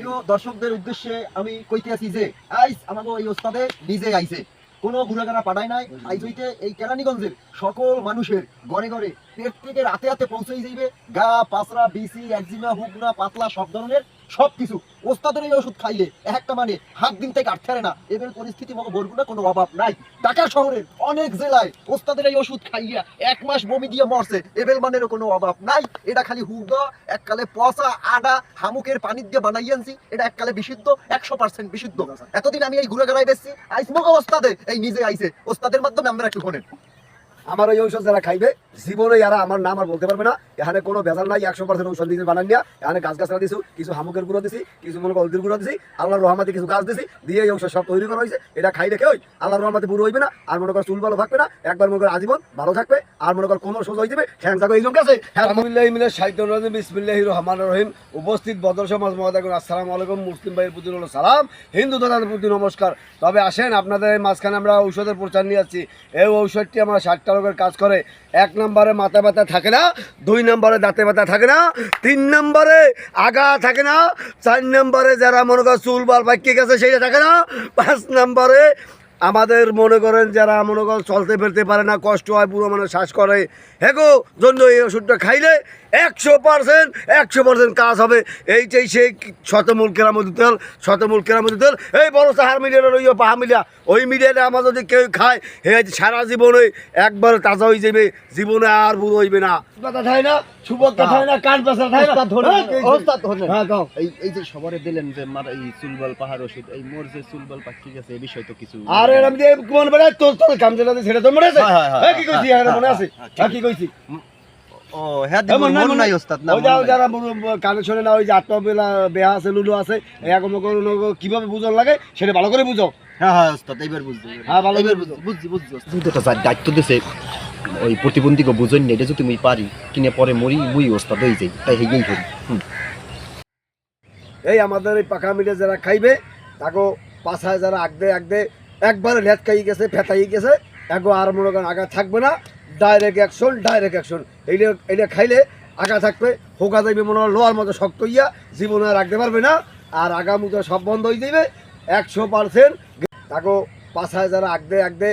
প্রিয় দর্শকদের উদ্দেশ্যে আমি কইতে আছি যে, আইস আমাদের এই ওস্তাদে নিজে আইছে। কোনো গুড়াগাড়া পাঠায় নাই আইস হইতে এই কেরানীগঞ্জের সকল মানুষের ঘরে ঘরে থেকে রাতে রাতে পৌঁছেই যাইবে। গা পাসরা বিসি, একজিমা, হুকনা, পাতলা সব ধরনের সব কিছু ওস্তাদের এই ওষুধ খাইলে একটা মানে হাত দিন থেকে আটকারে না। এবার পরিস্থিতি মতো বরগুনা কোনো অভাব নাই। ঢাকা শহরের অনেক জেলায় ওস্তাদের এই ওষুধ খাইয়া এক মাস বমি দিয়ে মরছে। এবেল মানেরও কোনো অভাব নাই। এটা খালি হুগা, এককালে পচা আডা হামুকের পানি দিয়ে বানাই আনছি। এটা এককালে বিশুদ্ধ, একশো পার্সেন্ট বিশুদ্ধ। এতদিন আমি এই ঘুরে গড়াই বেসছি আইসমক ওস্তাদে। এই নিজে আইছে। ওস্তাদের মাধ্যমে আমরা একটু শোনেন। আমার ওই ঔষধ যারা খাইবে জীবনে যারা আমার নাম আর বলতে পারবে না। এখানে কোনো ভেজাল নাই, একশো পার্সেন্ট ঔষধ দিয়েছে, বানান নিয়া। এখানে গাছ গাছরা দিছু, কিছু হামুকের গুঁড়ো দিছি, কিছু মনে করো হলদির গুঁড়ো দিছি আল্লাহর রহমাতে কিছু গাছ দিছি, দিয়ে এই ঔষধ সব তৈরি করা হয়েছে। এটা খাই রেখে ওই আল্লাহর রহমাতে বুড়ো হইবে না, আর মনে কর চুল ভালো থাকবে না, একবার মনে কর আজীবন ভালো থাকবে, আর মনে কর কোনো সোজা হয়ে যাবে হ্যাঁ থাকবে এই লোক আছে? আলহামদুলিল্লাহ মিলে সাহিত্য রাজিম রহমান রহিম। উপস্থিত বদর সমাজ মহাদাগুন আসসালামু আলাইকুম, মুসলিম ভাইয়ের প্রতি সালাম। হিন্দু দাদাদের প্রতি নমস্কার। তবে আসেন, আপনাদের মাঝখানে আমরা ঔষধের প্রচার নিয়ে যাচ্ছি এই ঔষধটি আমরা ষাটটা রোগের কাজ করে। এক নম্বরে মাথা ব্যথা থাকে না, দুই নম্বরে দাঁতে ব্যথা থাকে না, তিন নম্বরে আগা থাকে না, চার নম্বরে যারা মনে করো চুল বাল পাকিয়ে গেছে সেটা থাকে না, পাঁচ নম্বরে আমাদের মনে করেন যারা মনে করেন চলতে ফিরতে পারে না কষ্ট হয় পুরো মানে শ্বাস করে। হেগো জন্য এই ওষুধটা খাইলে একশো পার্সেন্ট একশো পার্সেন্ট কাজ হবে। এইটাই সেই শতমূল কেরামতি তেল শতমূল কেরামতি তেল এই বড় সাহার মিডিয়া ওই পাহা মিডিয়া। ওই মিডিয়াটা আমার যদি কেউ খায় হে সারা জীবনে একবার তাজা হয়ে যাবে জীবনে আর বুড়ো হইবে না। কান পাশা হ্যাঁ। হ্যাঁ কও এই এই যে সবারে দিলেন যে মার এই চুলবল পাহাড় ওষুধ এই মোর যে চুলবল পাখি গেছে এই বিষয় তো কিছু আরে আমি যে কোন বেলা তোর তোর কাম যেটা ছেড়ে তোর মনে আছে? হ্যাঁ, হ্যাঁ, হ্যাঁ, কি কইছি হ্যাঁ, হ্যাঁ, মনে আছে? হ্যাঁ, হ্যাঁ, কি কইছি ও হ্যাঁ এ, মনে নাই, মন নাই নাই। ওস্তাদ না যাও যারা বুড়ো- না ওই যে আত্মবেলা বেহা আছে লুলু আছে এরকম কীভাবে বুঝন লাগে সেটা ভালো করে বুঝো। হ্যাঁ হ্যাঁ ওস্তাদ এইবার বুঝছি হ্যাঁ, ভালো করে বুঝছি বুঝছি বুঝছি ওস্তাদ। যেহেতু এটা দায়িত্ব দিছে ওই প্রতিবন্ধীকে বুঝুন না এটা যদি পারি কিনে পরে মরি মুই ওস্তাদ হয়ে যাই তাই হেগেই করি। এই আমাদের এই পাখা মিলে যারা খাইবে তাকে পাছায় যারা আগদে আগদে একবারে লেট খাই গেছে ফেতাই গেছে। একবার আর মনে করেন আগা থাকবে না ডাইরেক্ট অ্যাকশন ডাইরেক্ট অ্যাকশন এইটা এইটা খাইলে আগা থাকবে হোকা যাইবে মনে হয় লোহার মতো শক্ত হইয়া, জীবনে রাখতে পারবে না, আর আগা সব বন্ধ হয়ে যাবে একশো পার্সেন্ট তাকে পাঁচ যারা আগদে আগদে